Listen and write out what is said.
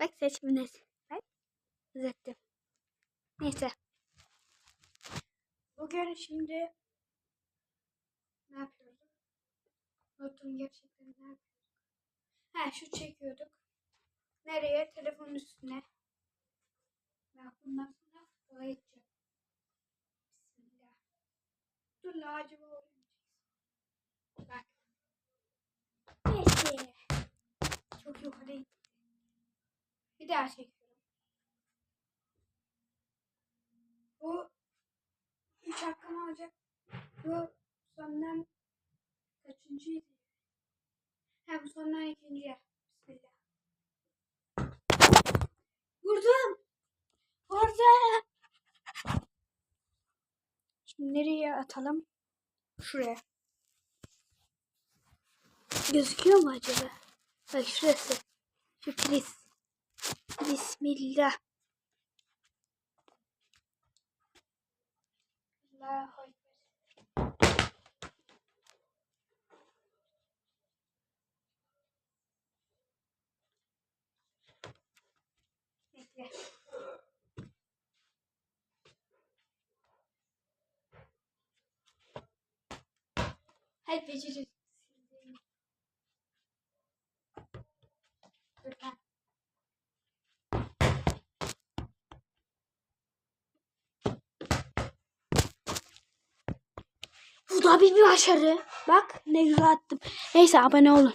Bak nasıl. Bak. Uzattım. Neyse. Bugün şimdi ne yapıyorduk? Unuttum gerçekten ne yapıyorduk? Ha şu çekiyorduk. Nereye? Telefonun üstüne. Ben bundan sonra yola gideceğim. Bismillah. Dur la acaba öğreneceğiz. Bak. Neyse. Çok yukarı gitti. Bir daha çekiyorum. Bu üç hakkım olacak. Bu sondan kaçıncıydı? Ha bu sondan ikinci. Bismillah. Vurdum. Vurdum. Şimdi nereye atalım? Şuraya. Gözüküyor mu acaba? Bak şurası. Şu. Bismillah. Bekle. Hadi beceririm. Bu da bir başarı. Bak ne güzel attım. Neyse abone olun.